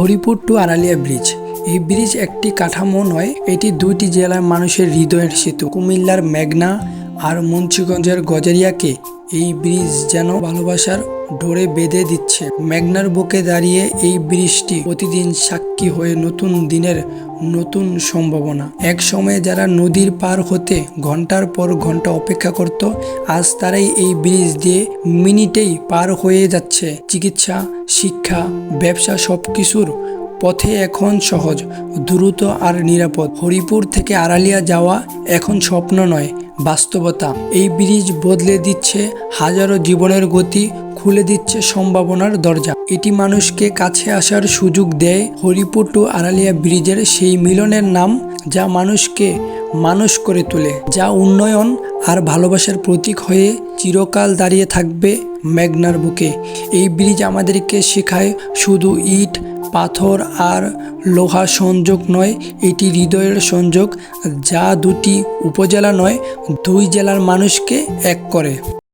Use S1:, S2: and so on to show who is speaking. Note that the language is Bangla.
S1: Haripur to Aralia bridge. এই ব্রিজ একটি কাঠামো নয়, এটি দুইটি জেলার মানুষের হৃদয়ের সেতু। কুমিল্লার মেঘনা আর মুন্সিগঞ্জের গজারিয়াকে এই ব্রিজ যেন ভালোবাসার ডোরে বেঁধে দিচ্ছে। মেঘনার বুকে দাঁড়িয়ে এই ব্রিজটি প্রতিদিন সাক্ষী হয়ে নতুন দিনের নতুন সম্ভাবনা। এক সময়ে যারা নদীর পার হতে ঘণ্টার পর ঘণ্টা অপেক্ষা করত, আজ তারাই এই ব্রিজ দিয়ে মিনিটেই পার হয়ে যাচ্ছে। চিকিৎসা, শিক্ষা, ব্যবসা সব কিছুর পথে এখন সহজ, দ্রুত আর নিরাপদ। হরিপুর থেকে আড়ালিয়া যাওয়া এখন স্বপ্ন নয়, বাস্তবতা। এই ব্রিজ বদলে দিচ্ছে হাজারো জীবনের গতি, খুলে দিচ্ছে সম্ভাবনার দরজা। এটি মানুষকে কাছে আসার সুযোগ দেয় হরিপুর টু আড়ালিয়া ব্রিজের সেই মিলনের নাম যা মানুষকে মানুষ করে তোলে, যা উন্নয়ন আর ভালোবাসার প্রতীক হয়ে চিরকাল দাঁড়িয়ে থাকবে মেঘনার বুকে। এই ব্রিজ আমাদেরকে শেখায় শুধু ইট পাথর আর লোহা সংযোগ নয়, এটি হৃদয়ের সংযোগ, যা দুটি উপজেলা নয়, দুই জেলার মানুষকে এক করে।